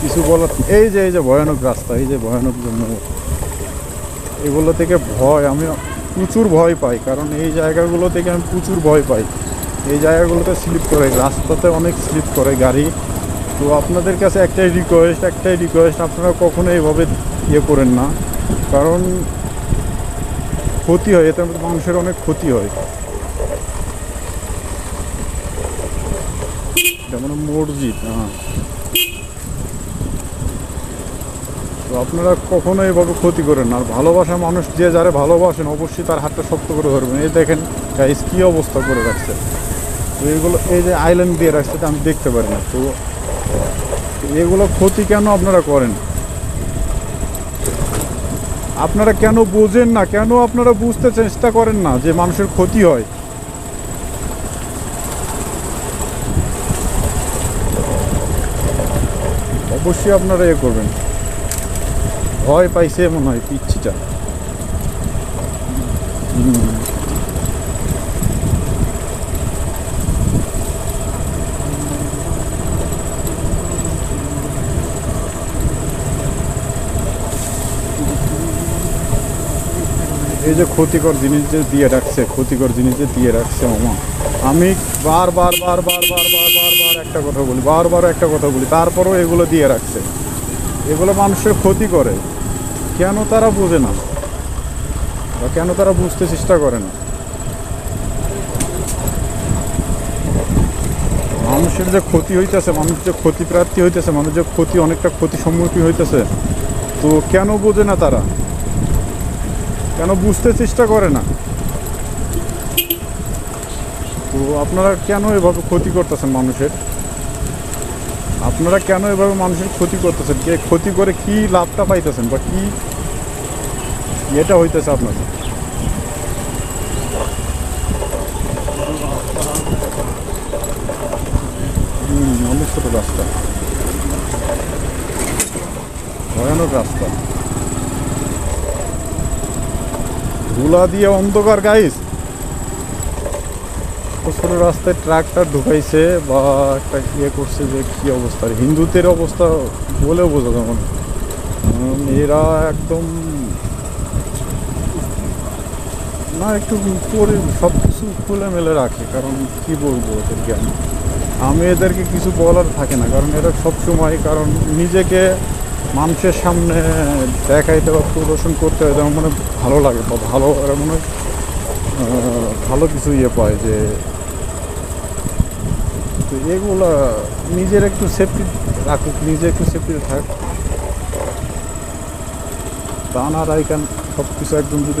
কিছু বলার এই যে এই যে ভয়ানক রাস্তা, এই যে ভয়ানক জন্য এগুলো থেকে ভয়, আমি প্রচুর ভয় পাই, কারণ এই জায়গাগুলো থেকে আমি প্রচুর ভয় পাই। এই জায়গাগুলোতে স্লিপ করে, রাস্তাতে অনেক স্লিপ করে গাড়ি। তো আপনাদের কাছে একটাই রিকোয়েস্ট একটাই রিকোয়েস্ট আপনারা কখনো এইভাবে ইয়ে করেন না। কারণ ক্ষতি হয়, এতে মানুষের অনেক ক্ষতি হয়। যেমন মসজিদ হ্যাঁ। তো আপনারা কখনো এভাবে ক্ষতি করেন আর ভালোবাসা মানুষ যে যারা ভালোবাসেন, অবশ্যই তার হাতটা শক্ত করে ধরবেন। এই দেখেন গাইস কী অবস্থা করে রাখছে। তো এগুলো, এই যে আইল্যান্ড দিয়ে রাখছে আমি দেখতে পারি না। তো এগুলো ক্ষতি কেন আপনারা করেন? আপনারা কেন বোঝেন না? কেন আপনারা বুঝতে চেষ্টা করেন না যে মানুষের ক্ষতি হয়? অবশ্যই আপনারা এ করবেন। ভয় পাইছে মনে হয়, পিচ্ছিটা। এই যে ক্ষতিকর জিনিস যে দিয়ে রাখছে, ক্ষতিকর জিনিস যে দিয়ে রাখছে মামা, আমি বার বার বার বার বার বার বার বার একটা কথা বলি বারবার একটা কথা বলি, তারপরেও এগুলো দিয়ে রাখছে। এগুলো মানুষের ক্ষতি করে। কেন তারা বোঝে না? বা কেন তারা বুঝতে চেষ্টা করে না? মানুষের যে ক্ষতি হইতেছে, মানুষ যে ক্ষতিপ্রাপ্তি হইতেছে, মানুষ যে ক্ষতি, অনেকটা ক্ষতি সম্মুখীন হইতেছে, তো কেন বোঝে না তারা? কেন বুঝতে চেষ্টা করে না? তো আপনারা কেন এভাবে ক্ষতি করতেছেন মানুষের? আপনারা কেন এভাবে মানুষের ক্ষতি করতেছেন? কে ক্ষতি করে কি লাভটা পাইতেছেন বা কি এটা হইতেছে আপনাদের? রাস্তা। ধুলা দিয়ে অন্ধকার গাইস ছোট রাস্তায় ট্রাকটা ঢুকাইছে বা একটা ইয়ে করছে যে কি অবস্থা? হিন্দুদের অবস্থা বলেও বোঝা যাবে এরা একদম না, একটু পরে সব কিছু খুলে মেলে রাখে, কারণ কি বলব ওদেরকে? আমি আমি এদেরকে কিছু বলার থাকে না, কারণ এরা সব সময় কারণ নিজেকে মানুষের সামনে দেখাইতে বা প্রদর্শন করতে হয় যেমন মানে ভালো লাগে বা ভালো এরা মনে ভালো কিছু ইয়ে পায় যে তো এগুলো নিজের একটু সেফটি রাখুক, নিজে একটু সেফটি থাক। তা না রাইকান সব কিছু একদম যদি